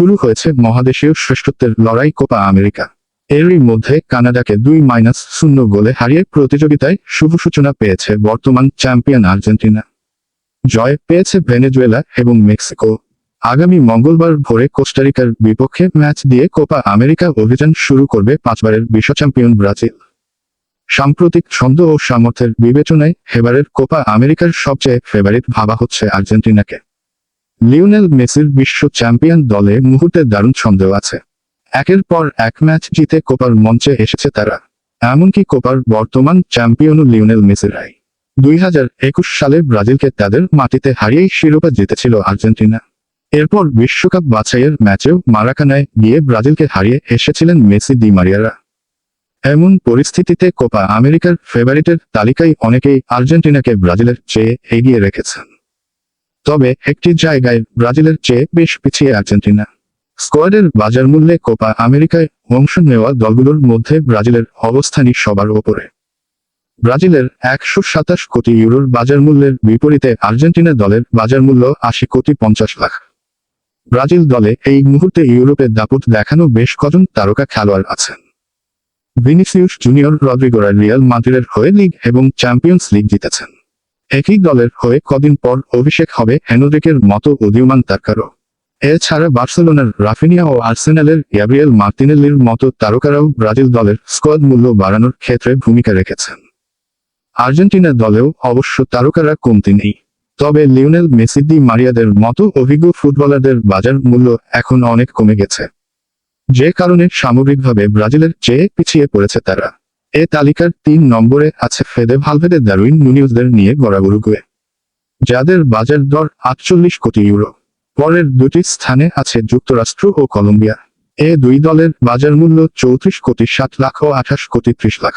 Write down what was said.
শুরু হয়েছে মহাদেশীয় শ্রেষ্ঠত্বের লড়াই কোপা আমেরিকা। এরই মধ্যে কানাডাকে দুই মাইনাস শূন্য গোলে হারিয়ে প্রতিযোগিতায় শুভ সূচনা পেয়েছে বর্তমান চ্যাম্পিয়ন আর্জেন্টিনা। জয় পেয়েছে ভেনেজুয়েলা এবং মেক্সিকো। আগামী মঙ্গলবার ভোরে কোস্টারিকার বিপক্ষে ম্যাচ দিয়ে কোপা আমেরিকা অভিযান শুরু করবে পাঁচবারের বিশ্ব চ্যাম্পিয়ন ব্রাজিল। সাম্প্রতিক ছন্দ ও সামর্থ্যের বিবেচনায় হেবারের কোপা আমেরিকার সবচেয়ে ফেভারিট ভাবা হচ্ছে আর্জেন্টিনাকে। লিওনেল মেসির বিশ্ব চ্যাম্পিয়ন দলে মুহূর্তে দারুণ ছন্দ আছে। একের পর এক ম্যাচ জিতে কোপার মঞ্চে এসেছে তারা। এমনকি কোপার বর্তমান চ্যাম্পিয়নও লিওনেল মেসিরাই দুই হাজার একুশ সালে ব্রাজিলকে তাদের মাটিতে হারিয়েই শিরোপা জিতেছিল আর্জেন্টিনা। এরপর বিশ্বকাপ বাছাইয়ের ম্যাচেও মারাকানায় গিয়ে ব্রাজিলকে হারিয়ে এসেছিলেন মেসি দি মারিয়ারা। এমন পরিস্থিতিতে কোপা আমেরিকার ফেভারিটের তালিকায় অনেকেই আর্জেন্টিনাকে ব্রাজিলের চেয়ে এগিয়ে রেখেছেন। তবে একটি জায়গায় ব্রাজিলের চেয়ে বেশ পিছিয়ে আর্জেন্টিনা স্কোয়াডের বাজার মূল্যে কোপা আমেরিকায় অংশ নেওয়া দলগুলোর মধ্যে ব্রাজিলের অবস্থানই সবার ওপরে। ব্রাজিলের একশো সাতাশ কোটি ইউরোর বাজার মূল্যের বিপরীতে আর্জেন্টিনা দলের বাজার মূল্য আশি কোটি পঞ্চাশ লাখ। ব্রাজিল দলে এই মুহূর্তে ইউরোপে দাপট দেখানো বেশ কজন তারকা খেলোয়াড় আছেন। ভিনিসিউস জুনিয়র রদ্রিগোরা রিয়াল মাদ্রিদের হয়ে লিগ এবং চ্যাম্পিয়ন্স লিগ জিতেছেন। একই দলের হয়ে কদিন পর অভিষেক হবে হেনরিকের মতো উদীয়মান তারকারও। এছাড়া বার্সেলোনার রাফিনিয়া ও আর্সেনালের গ্যাব্রিয়েল মার্তিনেলির মতো তারকারাও ব্রাজিল দলের স্কোয়াড মূল্য বাড়ানোর ক্ষেত্রে ভূমিকা রেখেছেন। আর্জেন্টিনা দলেও অবশ্য তারকারা কমতি নেই। তবে লিওনেল মেসি দি মারিয়াদের মতো অভিজ্ঞ ফুটবলারদের বাজার মূল্য এখন অনেক কমে গেছে। যে কারণে সামগ্রিকভাবে ব্রাজিলের চেয়ে পিছিয়ে পড়েছে তারা। এ তালিকার তিন নম্বরে আছে ফেদে ভালভেদে দারুইন নুনিউজদের নিয়ে গড়া উরুগুয়ে যাদের বাজার দর আটচল্লিশ কোটি ইউরো, পরের দুটি স্থানে আছে যুক্তরাষ্ট্র ও কলম্বিয়া। এ দুই দলের বাজার মূল্য চৌত্রিশ কোটি ষাট লাখ ও আঠাশ কোটি ত্রিশ লাখ।